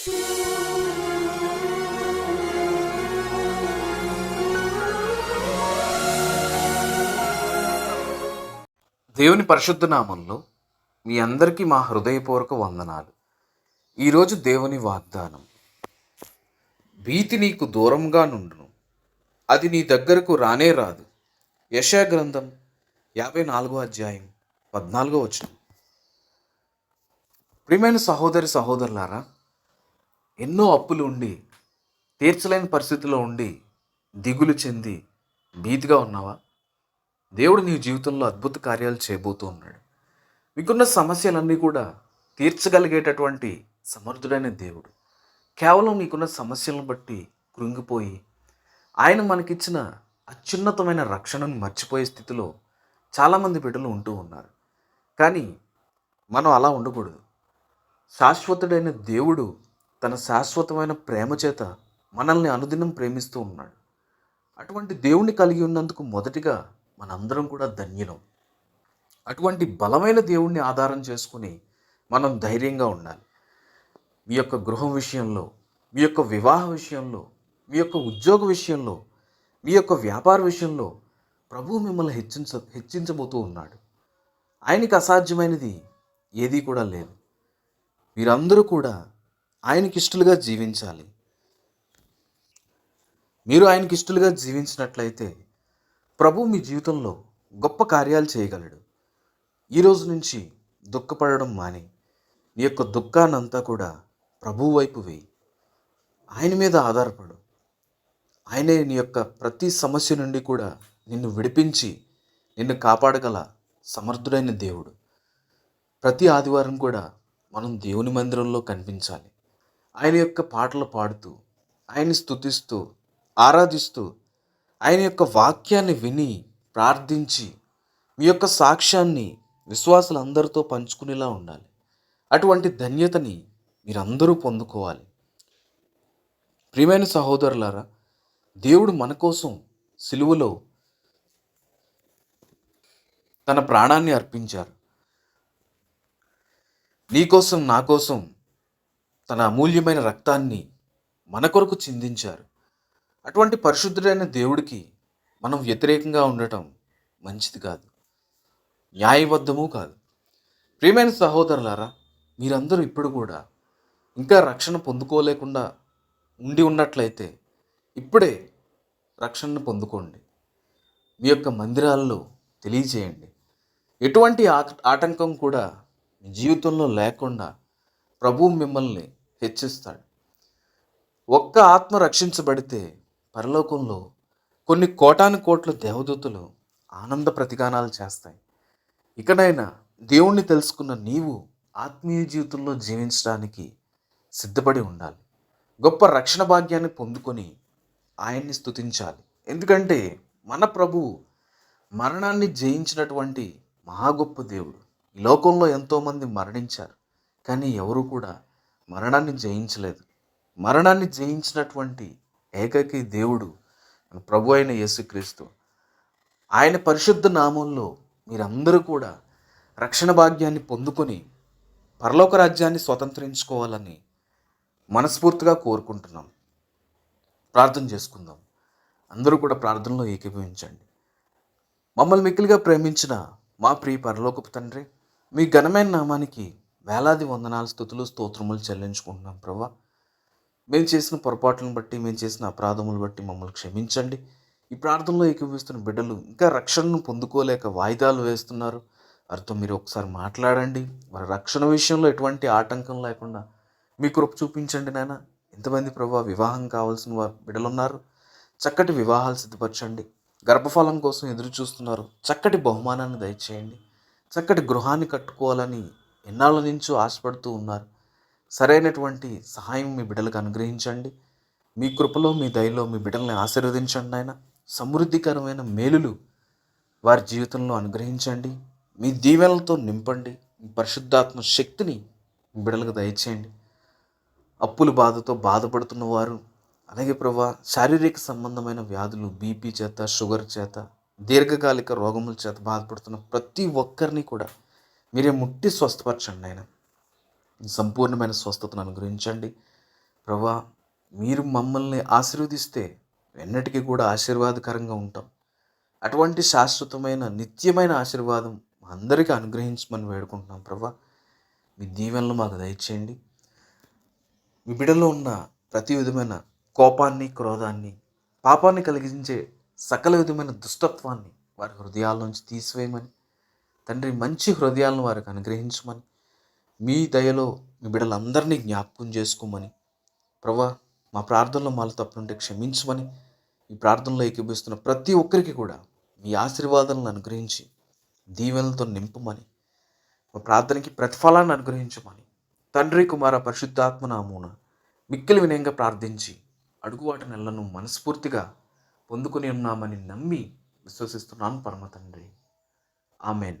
దేవుని పరిశుద్ధ నామంలో మీ అందరికీ మా హృదయపూర్వక వందనాలు. ఈరోజు దేవుని వాగ్దానం భీతి నీకు దూరంగా నుండును. అది నీ దగ్గరకు రానే రాదు. యశా గ్రంథం యాభై నాలుగో అధ్యాయం పద్నాలుగో వచ్చిన ప్రియమైన సహోదరి సహోదరులారా ఎన్నో అప్పులు ఉండి తీర్చలేని పరిస్థితిలో ఉండి దిగులు చెంది భీతిగా ఉన్నావా? దేవుడు నీ జీవితంలో అద్భుత కార్యాలు చేయబోతూ ఉన్నాడు. మీకున్న సమస్యలన్నీ కూడా తీర్చగలిగేటటువంటి సమర్థుడైన దేవుడు. కేవలం నీకున్న సమస్యలను బట్టి కృంగిపోయి ఆయన మనకిచ్చిన అత్యున్నతమైన రక్షణను మర్చిపోయే స్థితిలో చాలామంది బిడ్డలు ఉంటూ ఉన్నారు. కానీ మనం అలా ఉండకూడదు. శాశ్వతుడైన దేవుడు తన శాశ్వతమైన ప్రేమ చేత మనల్ని అనుదినం ప్రేమిస్తూ ఉన్నాడు. అటువంటి దేవుణ్ణి కలిగి ఉన్నందుకు మొదటిగా మనందరం కూడా ధన్యులం. అటువంటి బలమైన దేవుణ్ణి ఆధారం చేసుకుని మనం ధైర్యంగా ఉండాలి. మీ యొక్క గృహం విషయంలో మీ యొక్క వివాహ విషయంలో మీ యొక్క ఉద్యోగ విషయంలో మీ యొక్క వ్యాపార విషయంలో ప్రభు మిమ్మల్ని హెచ్చించ హెచ్చించబోతూ ఉన్నాడు. ఆయనకి అసాధ్యమైనది ఏదీ కూడా లేదు. మీరందరూ కూడా ఆయనకి ఇష్టలుగా జీవించాలి. మీరు ఆయనకి ఇష్టలుగా జీవించినట్లయితే ప్రభు మీ జీవితంలో గొప్ప కార్యాలు చేయగలడు. ఈరోజు నుంచి దుఃఖపడడం మాని. నీ యొక్క దుఃఖాన్నంతా కూడా ప్రభువు వైపు వేయి. ఆయన మీద ఆధారపడు. ఆయనే నీ యొక్క ప్రతి సమస్య నుండి కూడా నిన్ను విడిపించి నిన్ను కాపాడగల సమర్థుడైన దేవుడు. ప్రతి ఆదివారం కూడా మనం దేవుని మందిరంలో కనిపించాలి. ఆయన యొక్క పాటలు పాడుతూ ఆయన్ని స్థుతిస్తూ ఆరాధిస్తూ ఆయన యొక్క వాక్యాన్ని విని ప్రార్థించి మీ యొక్క సాక్ష్యాన్ని విశ్వాసులందరితో పంచుకునేలా ఉండాలి. అటువంటి ధన్యతని మీరందరూ పొందుకోవాలి. ప్రియమైన సహోదరులారా దేవుడు మన కోసం సిలువలో తన ప్రాణాన్ని అర్పించారు. నీకోసం నా కోసం తన అమూల్యమైన రక్తాన్ని మన కొరకు చిందించారు. అటువంటి పరిశుద్ధుడైన దేవుడికి మనం వ్యతిరేకంగా ఉండటం మంచిది కాదు. న్యాయబద్ధము కాదు. ప్రియమైన సహోదరులారా మీరందరూ ఇప్పుడు కూడా ఇంకా రక్షణ పొందుకోలేకుండా ఉండి ఉన్నట్లయితే ఇప్పుడే రక్షణను పొందుకోండి. మీ యొక్క మందిరాల్లో తెలియజేయండి. ఎటువంటి ఆట- ఆటంకం కూడా మీ జీవితంలో లేకుండా ప్రభు మిమ్మల్ని హెచ్చిస్తాడు. ఒక్క ఆత్మ రక్షించబడితే పరలోకంలో కొన్ని కోటాను కోట్ల దేవదూతలు ఆనంద ప్రతిగానాలు చేస్తాయి. ఇకనైనా దేవుణ్ణి తెలుసుకున్న నీవు ఆత్మీయ జీవితంలో జీవించడానికి సిద్ధపడి ఉండాలి. గొప్ప రక్షణ భాగ్యాన్ని పొందుకొని ఆయన్ని స్తుతించాలి. ఎందుకంటే మన ప్రభువు మరణాన్ని జయించినటువంటి మహా గొప్ప దేవుడు. ఈ లోకంలో ఎంతోమంది మరణించారు. కానీ ఎవరు కూడా మరణాన్ని జయించలేదు. మరణాన్ని జయించినటువంటి ఏకైక దేవుడు ప్రభు అయిన యేసుక్రీస్తు. ఆయన పరిశుద్ధ నామంలో మీరందరూ కూడా రక్షణ భాగ్యాన్ని పొందుకొని పరలోక రాజ్యాన్ని స్వతంత్రించుకోవాలని మనస్ఫూర్తిగా కోరుకుంటున్నాం. ప్రార్థన చేసుకుందాం. అందరూ కూడా ప్రార్థనలో ఏకీభవించండి. మమ్మల్ని మిక్కిలిగా ప్రేమించిన మా ప్రియ పరలోకపు తండ్రి మీ ఘనమైన నామానికి వేలాది వందనాలు స్థుతులు స్తోత్రములు చెల్లించుకుంటున్నాం ప్రభా. మేము చేసిన పొరపాట్లను బట్టి మేము చేసిన అపరాధములు బట్టి మమ్మల్ని క్షమించండి. ఈ ప్రార్థనలో ఏకీభవిస్తున్న బిడ్డలు ఇంకా రక్షణను పొందుకోలేక వాయిదాలు వేస్తున్నారు. వారితో మీరు ఒకసారి మాట్లాడండి. వారి రక్షణ విషయంలో ఎటువంటి ఆటంకం లేకుండా మీ కృప చూపించండి నాయన. ఎంతమంది ప్రభావ వివాహం కావాల్సిన వారు బిడ్డలున్నారు. చక్కటి వివాహాలు సిద్ధపరచండి. గర్భఫలం కోసం ఎదురు చూస్తున్నారు చక్కటి బహుమానాన్ని దయచేయండి. చక్కటి గృహాన్ని కట్టుకోవాలని ఎన్నాళ్ళ నుంచో ఆశపడుతూ ఉన్నారు. సరైనటువంటి సహాయం మీ బిడ్డలకు అనుగ్రహించండి. మీ కృపలో మీ దయలో మీ బిడ్డల్ని ఆశీర్వదించండి ఆయన సమృద్ధికరమైన మేలులు వారి జీవితంలో అనుగ్రహించండి. మీ దీవెనలతో నింపండి. పరిశుద్ధాత్మ శక్తిని బిడ్డలకు దయచేయండి. అప్పుల బాధతో బాధపడుతున్న వారు అలాగే ప్రభా శారీరక సంబంధమైన వ్యాధులు బీపీ చేత షుగర్ చేత దీర్ఘకాలిక రోగముల చేత బాధపడుతున్న ప్రతి ఒక్కరిని కూడా మీరే ముట్టి స్వస్థపరచండి ఆయన. సంపూర్ణమైన స్వస్థతను అనుగ్రహించండి. ప్రభా మీరు మమ్మల్ని ఆశీర్వదిస్తే ఎన్నటికీ కూడా ఆశీర్వాదకరంగా ఉంటాం. అటువంటి శాశ్వతమైన నిత్యమైన ఆశీర్వాదం అందరికీ అనుగ్రహించమని వేడుకుంటున్నాం ప్రభా. మీ దీవెనలు మాకు దయచేయండి. మీ బిడ్డలో ఉన్న ప్రతి విధమైన కోపాన్ని క్రోధాన్ని పాపాన్ని కలిగించే సకల విధమైన దుష్టత్వాన్ని వారి హృదయాల నుంచి తీసివేయమని తండ్రి మంచి హృదయాలను వారికి అనుగ్రహించమని మీ దయలో మీ బిడ్డలందరినీ జ్ఞాపకం చేసుకోమని ప్రభా మా ప్రార్థనలో మాలో తప్పుంటే క్షమించమని ఈ ప్రార్థనలో ఏకీభిస్తున్న ప్రతి ఒక్కరికి కూడా మీ ఆశీర్వాదాలను అనుగ్రహించి దీవెనలతో నింపమని మా ప్రార్థనకి ప్రతిఫలాన్ని అనుగ్రహించమని తండ్రి కుమార పరిశుద్ధాత్మ నామూన మిక్కిలి వినయంగా ప్రార్థించి అడుగువాటి నెలను మనస్ఫూర్తిగా పొందుకొని ఉన్నామని నమ్మి విశ్వసిస్తున్నాను పరమ తండ్రి. ఆమెన్.